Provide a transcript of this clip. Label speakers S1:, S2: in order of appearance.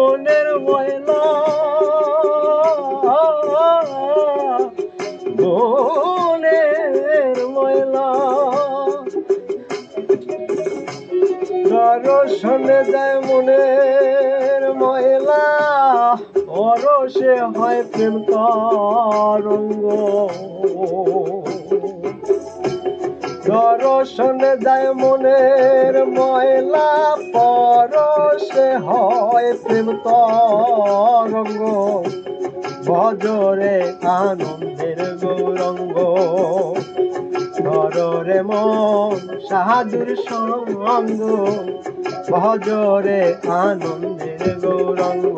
S1: মনের ময়লা। মনের ময়লা। দর্শনে যায় মনের ময়লা। পরশে হয় প্রেম তরঙ্গ। দর্শনে যায় মনের ময়লা। পরশে হয় প্রেম তরঙ্গ ভজরে আনন্দের গৌরঙ্গ। ধরে মন সাহায্যের সঙ্গ ভজরে আনন্দের গৌরঙ্গ।